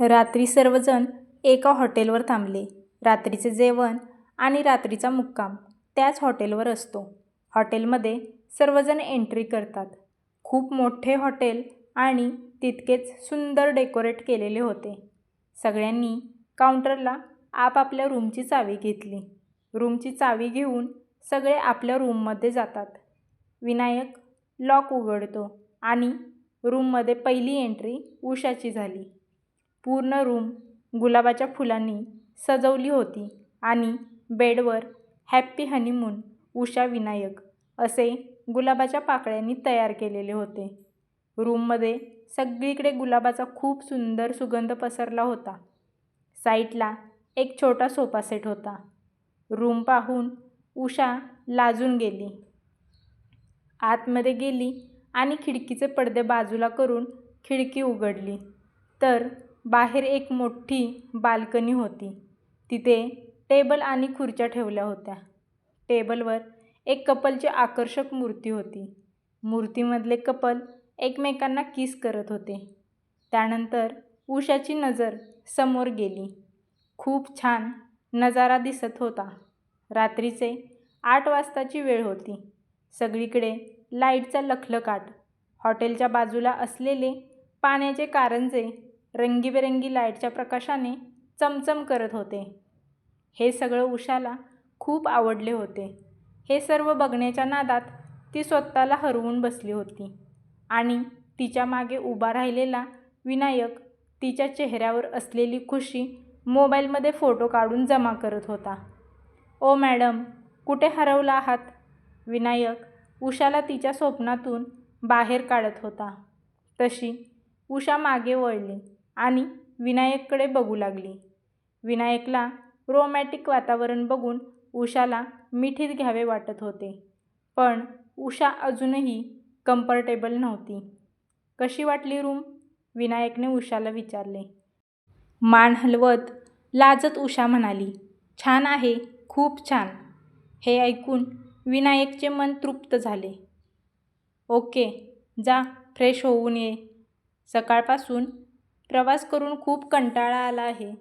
रात्री सर्वजण एका हॉटेलवर थांबले. रात्रीचे जेवण आणि रात्रीचा मुक्काम त्याच हॉटेलवर असतो. हॉटेलमध्ये सर्वजण एंट्री करतात. खूप मोठे हॉटेल आणि तितकेच सुंदर डेकोरेट केलेले होते. सगळ्यांनी काउंटरला आपापल्या रूमची चावी घेतली. रूमची चावी घेऊन सगळे आपल्या रूममध्ये जातात. विनायक लॉक उघडतो आणि रूममध्ये पहिली एंट्री उषाची झाली. पूर्ण रूम गुलाबाच्या फुलांनी सजवली होती आणि बेडवर हॅप्पी हनीमून उषा विनायक असे गुलाबाच्या पाकळ्यांनी तयार केलेले होते. रूममध्ये सगळीकडे गुलाबाचा खूप सुंदर सुगंध पसरला होता. साईटला एक छोटा सोफा सेट होता. रूम पाहून उषा लाजून गेली. आतमध्ये गेली आणि खिडकीचे पडदे बाजूला करून खिडकी उघडली तर बाहेर एक मोठी बाल्कनी होती. तिथे टेबल आणि खुर्च्या ठेवल्या होत्या. टेबलवर एक कपलची आकर्षक मूर्ती होती. मूर्तीमधले कपल एकमेकांना किस करत होते. त्यानंतर उषाची नजर समोर गेली. खूप छान नजारा दिसत होता. रात्रीचे आठ वाजताची वेळ होती. सगळीकडे लाईटचा लखलखाट. हॉटेलच्या बाजूला असलेले पाण्याचे कारंजे रंगीबेरंगी लाईटच्या प्रकाशाने चमचम करत होते. हे सगळं उषाला खूप आवडले होते. हे सर्व बघण्याच्या नादात ती स्वतःला हरवून बसली होती आणि तिच्यामागे उभा राहिलेला विनायक तिच्या चेहऱ्यावर असलेली खुशी मोबाईलमध्ये फोटो काढून जमा करत होता. ओ मॅडम, कुठे हरवला आहात? विनायक उषाला तिच्या स्वप्नातून बाहेर काढत होता. तशी उषा मागे वळली आणि विनायककडे बघू लागली. विनायकला रोमॅटिक वातावरण बघून उषाला मिठीत घ्यावे वाटत होते. पण उषा अजूनही कम्फर्टेबल नव्हती. कशी वाटली रूम? विनायकने उषाला विचारले. मान हलवत लाजत उषा म्हणाली, छान आहे. खूप छान. हे ऐकून विनायकचे मन तृप्त झाले. ओके, जा फ्रेश होऊन ये. सकाळपासून प्रवास करून खूप कंटाळा आला आहे.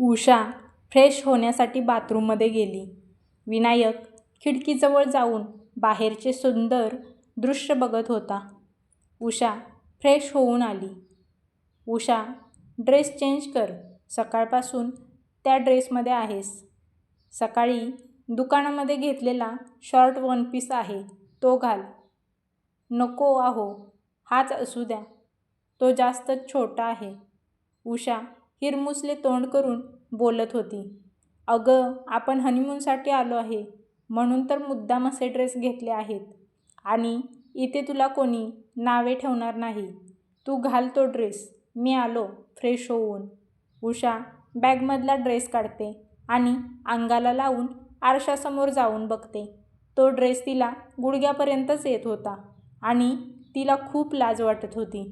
उषा फ्रेश होण्यासाठी बाथरूममध्ये गेली. विनायक खिडकीजवळ जाऊन बाहेरचे सुंदर दृश्य बघत होता. उषा फ्रेश होऊन आली. उषा ड्रेस चेंज कर. सकाळपासून त्या ड्रेसमध्ये आहेस. सकाळी दुकानामध्ये घेतलेला शॉर्ट वन-पीस आहे तो घाल. नको आहो हाच असू द्या. तो जास्तच छोटा आहे. उषा हिरमुसले तोंड करून बोलत होती. अगं, आपण हनीमूनसाठी आलो आहे म्हणून तर मुद्दाम असे ड्रेस घेतले आहेत आणि इथे तुला कोणी नावे ठेवणार नाही. तू घाल तो ड्रेस. मी आलो फ्रेश होऊन. उषा बॅगमधला ड्रेस काढते आणि अंगाला लावून आरशासमोर जाऊन बघते. तो ड्रेस तिला गुडघ्यापर्यंतच येत होता आणि तिला खूप लाज वाटत होती.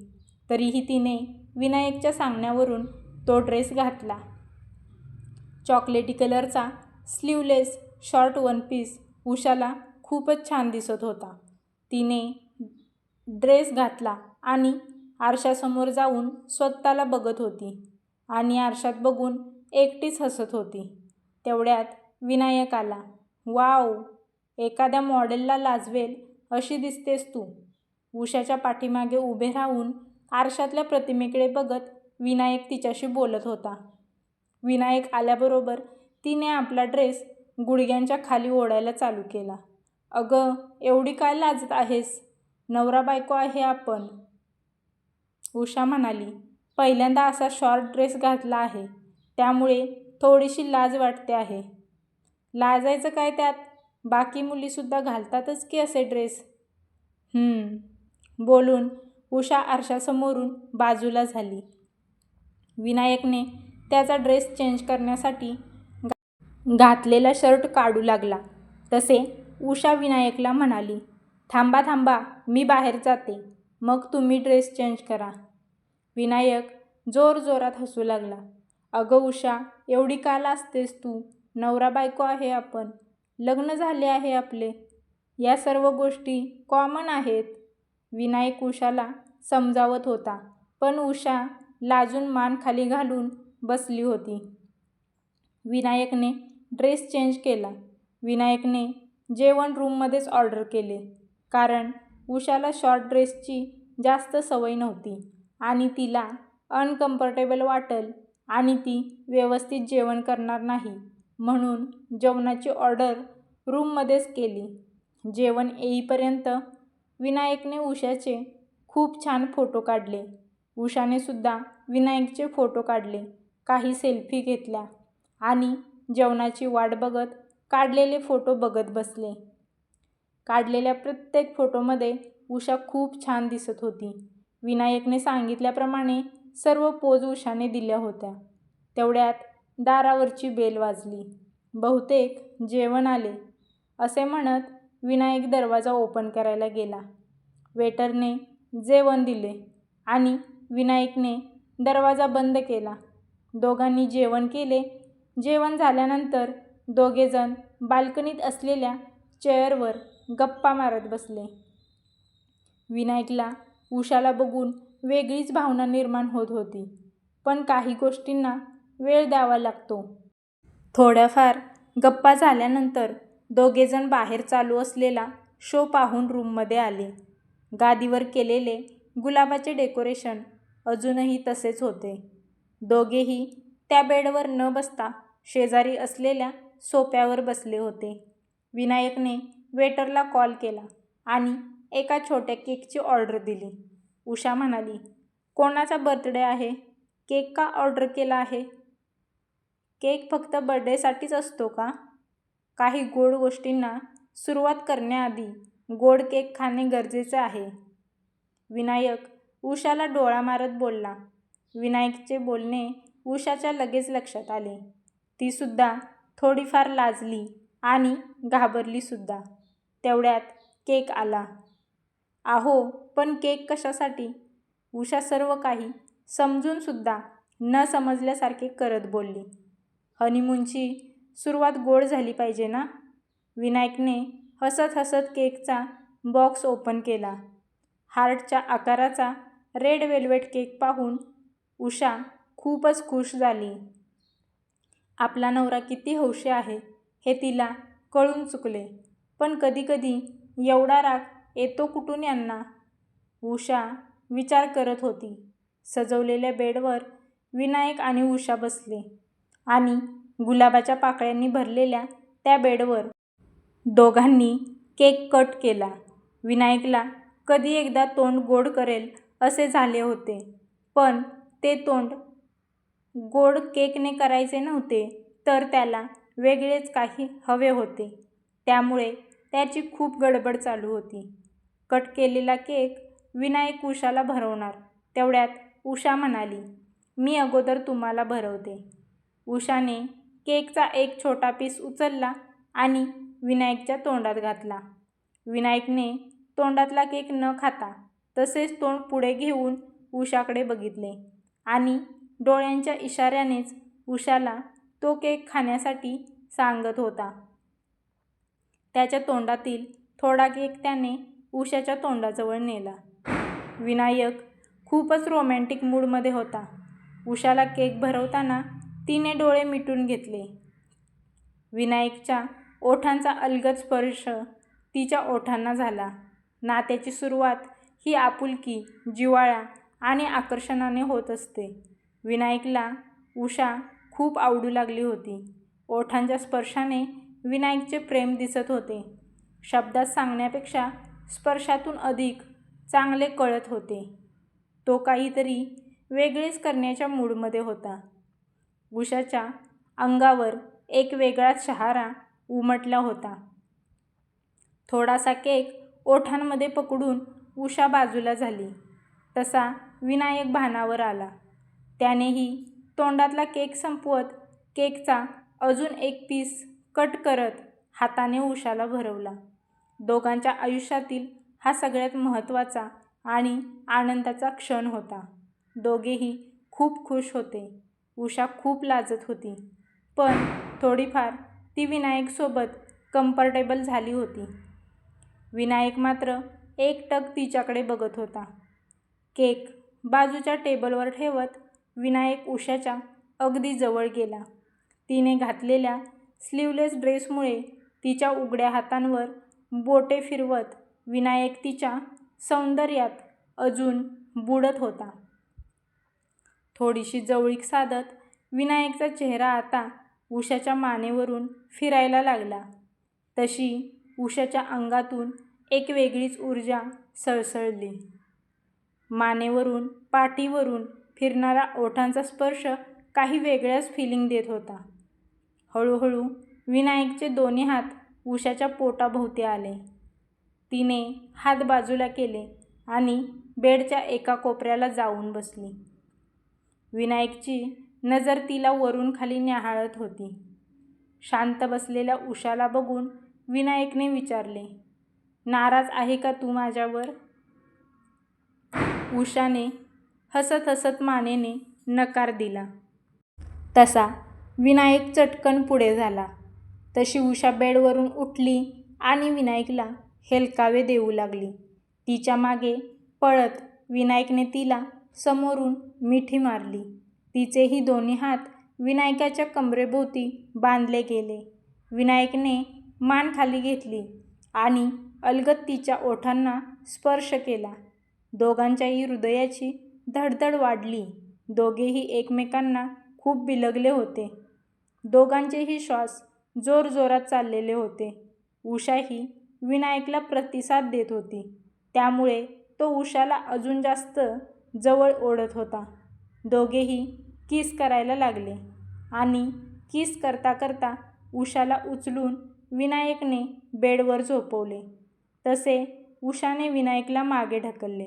तरीही तिने विनायकच्या सांगण्यावरून तो ड्रेस घातला. चॉकलेटी कलरचा स्लीवलेस शॉर्ट वन-पीस उषाला खूपच छान दिसत होता. तिने ड्रेस घातला आणि आरशासमोर जाऊन स्वतःला बघत होती आणि आरशात बघून एकटीच हसत होती. तेवढ्यात विनायक आला. वाव एखाद्या मॉडेलला लाजवेल अशी दिसतेस तू. उषाच्या पाठीमागे उभे राहून आरशातल्या प्रतिमेकडे बघत विनायक तिच्याशी बोलत होता. विनायक आल्याबरोबर तिने आपला ड्रेस गुडघ्यांच्या खाली ओढायला चालू केला. अगं, एवढी काय लाजत आहेस? नवरा-बायको आहे आपण. उषा म्हणाली. पहिल्यांदा असा शॉर्ट ड्रेस घातला आहे त्यामुळे थोडीशी लाज वाटते आहे. लाजायचं काय त्यात? बाकी मुलीसुद्धा घालतातच की असे ड्रेस. बोलून उषा आरशासमोरून बाजूला झाली. विनायकने त्याचा ड्रेस चेंज करण्यासाठी घातलेला शर्ट काढू लागला तसे उषा विनायकला म्हणाली, थांबा थांबा मी बाहेर जाते, मग तुम्ही ड्रेस चेंज करा. विनायक जोरजोरात हसू लागला. अगं उषा, एवढी का लाजतेस तू? नवरा-बायको आहे आपण. लग्न झाले आहे आपले. या सर्व गोष्टी कॉमन आहेत. विनायक उषाला समजावत होता. पण उषा लाजून मान खाली घालून बसली होती विनायकने ड्रेस चेंज केला विनायकने जेवण रूममध्येच ऑर्डर केले कारण उषाला शॉर्ट ड्रेसची जास्त सवय नव्हती आणि तिला अनकम्फर्टेबल वाटेल आणि ती व्यवस्थित जेवण करणार नाही म्हणून जेवणाची ऑर्डर रूममध्येच केली जेवण येईपर्यंत विनायकने उषाचे खूप छान फोटो काढले. उषाने सुद्धा विनायकचे फोटो काढले काही सेल्फी घेतल्या आणि जेवणाची वाट बघत काढलेले फोटो बघत बसले. काढलेल्या प्रत्येक फोटोमध्ये उषा खूप छान दिसत होती. विनायकने सांगितल्याप्रमाणे सर्व पोज उषाने दिल्या होत्या. तेवढ्यात दारावरची बेल वाजली. बहुतेक जेवण आले असे म्हणत विनायक दरवाजा ओपन करायला गेला. वेटरने जेवण दिले आणि विनायकने दरवाजा बंद केला. दोघांनी जेवण केले. जेवण झाल्यानंतर दोघेजण बाल्कनीत असलेल्या चेअरवर गप्पा मारत बसले. विनायकला उषाला बघून वेगळीच भावना निर्माण होत होती पण काही गोष्टींना वेळ द्यावा लागतो. थोड्याफार गप्पा झाल्यानंतर दोघेजण बाहेर चालू असलेला शो पाहून रूममध्ये आले. गादीवर केलेले गुलाबाचे डेकोरेशन अजूनही तसेच होते. दोघेही त्या बेडवर न बसता शेजारी असलेल्या सोप्यावर बसले होते. विनायकने वेटरला कॉल केला आणि एका छोट्या केकची ऑर्डर दिली. उषा म्हणाली कोणाचा बर्थडे आहे? केक का ऑर्डर केला आहे? केक फक्त बर्थडेसाठीच असतो का? काही गोड गोष्टींना सुरुवात करण्याआधी गोड केक खाणे गरजेचे आहे. विनायक उषाला डोळा मारत बोलला. विनायकचे बोलणे उषाच्या लगेच लक्षात आले. तीसुद्धा थोडीफार लाजली आणि घाबरलीसुद्धा तेवढ्यात केक आला. आहो पण केक कशासाठी? उषा सर्व काही समजूनसुद्धा न समजल्यासारखे करत बोलली. हनीमूनची सुरुवात गोड झाली पाहिजे ना? विनायकने हसत हसत केकचा बॉक्स ओपन केला. हार्टच्या आकाराचा रेड वेल्वेट केक पाहून उषा खूपच खुश झाली. आपला नवरा किती हौशी आहे हे तिला कळून चुकले. पण कधीकधी एवढा राग येतो कुठून यांना? उषा विचार करत होती. सजवलेल्या बेडवर विनायक आणि उषा बसले आणि गुलाबाच्या पाकळ्यांनी भरलेल्या त्या बेडवर. दोघांनी केक कट केला. विनायकला कधी एकदा तोंड गोड करेल असे झाले होते पण ते तोंड गोड केकने करायचे नव्हते तर त्याला वेगळेच काही हवे होते. त्यामुळे त्याची खूप गडबड चालू होती. कट केलेला केक विनायक उषाला भरवणार. तेवढ्यात उषा म्हणाली मी अगोदर तुम्हाला भरवते. उषाने केकचा एक छोटा पीस उचलला आणि विनायकच्या तोंडात घातला. विनायकने तोंडातला केक न खाता तसेच तोंड पुढे घेऊन उषाकडे बघितले आणि डोळ्यांच्या इशाऱ्यानेच उषाला तो केक खाण्यासाठी सांगत होता. त्याच्या तोंडातील थोडा केक त्याने उषाच्या तोंडाजवळ नेला. विनायक खूपच रोमॅन्टिक मूडमध्ये होता. उषाला केक भरवताना तिने डोळे मिटून घेतले. विनायकच्या ओठांचा अलगद स्पर्श तिच्या ओठांना झाला. नात्याची सुरुवात ही आपुलकी जिवाळा आणि आकर्षणाने होत असते. विनायकला उषा खूप आवडू लागली होती. ओठांच्या स्पर्शाने विनायकचे प्रेम दिसत होते. शब्दात सांगण्यापेक्षा स्पर्शातून अधिक चांगले कळत होते. तो काहीतरी वेगळेच करण्याच्या मूडमध्ये होता. उषाच्या अंगावर एक वेगळाच शहारा उमटला होता. थोडासा केक ओठांमध्ये पकडून उषा बाजूला झाली. तसा विनायक भानावर आला. त्यानेही तोंडातला केक संपवत केकचा अजून एक पीस कट करत हाताने उषाला भरवला. दोघांच्या आयुष्यातील हा सगळ्यात महत्त्वाचा आणि आनंदाचा क्षण होता. दोघेही खूप खुश होते. उषा खूप लाजत होती पण थोडीफार ती विनायकसोबत कम्फर्टेबल झाली होती विनायक मात्र एकटक तिच्याकडे बघत होता केक बाजूच्या टेबलवर ठेवत विनायक उषाच्या अगदी जवळ गेला. तिने घातलेल्या स्लीवलेस ड्रेसमुळे तिच्या उघड्या हातांवर बोटे फिरवत विनायक तिच्या सौंदर्यात अजून बुडत होता. थोडीशी जवळीक साधत विनायकचा चेहरा आता उषाच्या मानेवरून फिरायला लागला. तशी उषाच्या अंगातून एक वेगळीच ऊर्जा सळसळली. मानेवरून पाठीवरून फिरणारा ओठांचा स्पर्श काही वेगळ्याच फिलिंग देत होता. हळूहळू विनायकचे दोन्ही हात उषाच्या पोटाभोवती आले. तिने हात बाजूला केले आणि बेडच्या एका कोपऱ्याला जाऊन बसली. विनायकची नजर तिला वरून खाली न्याहाळत होती. शांत बसलेल्या उषाला बघून विनायकने विचारले, नाराज आहे का तू माझ्यावर? उषाने हसत हसत मानेने नकार दिला. तसा विनायक चटकन पुढे झाला. तशी उषा बेडवरून उठली आणि विनायकला हेलकावे देऊ लागली. तिच्यामागे पळत विनायकने तिला समोरून मिठी मारली. तिचेही दोन्ही हात विनायकाच्या कमरेभोवती बांधले गेले. विनायकने मान खाली घेतली आणि अलगत तिच्या ओठांना स्पर्श केला. दोघांच्याही हृदयाची धडधड वाढली. दोघेही एकमेकांना खूप बिलगले होते. दोघांचेही श्वास जोरजोरात चाललेले होते. उषाही विनायकला प्रतिसाद देत होती. त्यामुळे तो उषाला अजून जास्त जवळ ओढत होता. दोघेही किस करायला लागले आणि किस करता करता उषाला उचलून विनायकने बेडवर झोपवले. तसे उषाने विनायकला मागे ढकलले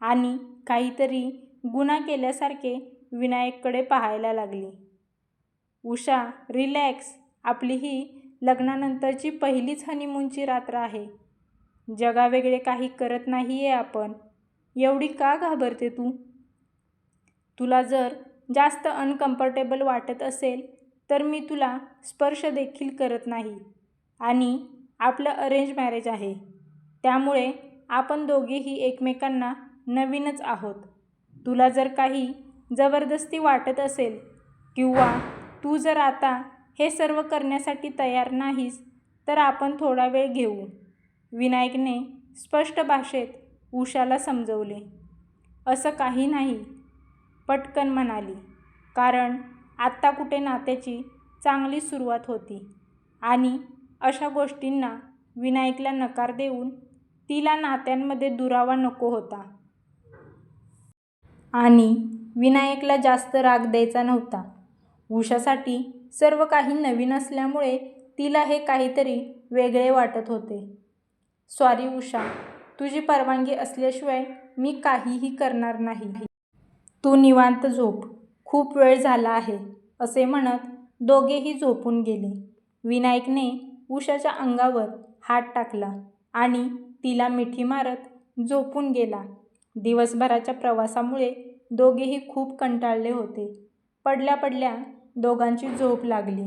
आणि काहीतरी गुन्हा केल्यासारखे विनायककडे पाहायला लागली. उषा रिलॅक्स. आपली ही लग्नानंतरची पहिलीच हनीमूनची रात्र आहे. जगावेगळे काही करत नाहीये आपण. एवढी का घाबरते तू? तुला जर जास्त अनकम्फर्टेबल वाटत असेल तर मी तुला स्पर्श देखील करत नाही आणि आपलं अरेंज मॅरेज आहे. त्यामुळे आपण दोघेही एकमेकांना नवीनच आहोत. तुला जर काही जबरदस्ती वाटत असेल किंवा तू जर आता हे सर्व करण्यासाठी तयार नाहीस तर आपण थोडा वेळ घेऊ, विनायकने स्पष्ट भाषेत उषाला समजवले. असं काही नाही, पटकन म्हणाली. कारण आत्ता कुठे नात्याची चांगली सुरुवात होती आणि अशा गोष्टींना विनायकला नकार देऊन तिला नात्यांमध्ये दुरावा नको होता. आणि विनायकला जास्त राग द्यायचा नव्हता. उषासाठी सर्व काही नवीन असल्यामुळे तिला हे काहीतरी वेगळे वाटत होते. सॉरी उषा, तुझी परवानगी असल्याशिवाय मी काहीही करणार नाही. तू निवांत झोप. खूप वेळ झाला आहे. असे म्हणत दोघेही झोपून गेले. विनायकने उषाच्या अंगावर हात टाकला आणि तिला मिठी मारत झोपून गेला. दिवसभराच्या प्रवासामुळे दोघेही खूप कंटाळले होते. पडल्या पडल्या दोघांची झोप लागली.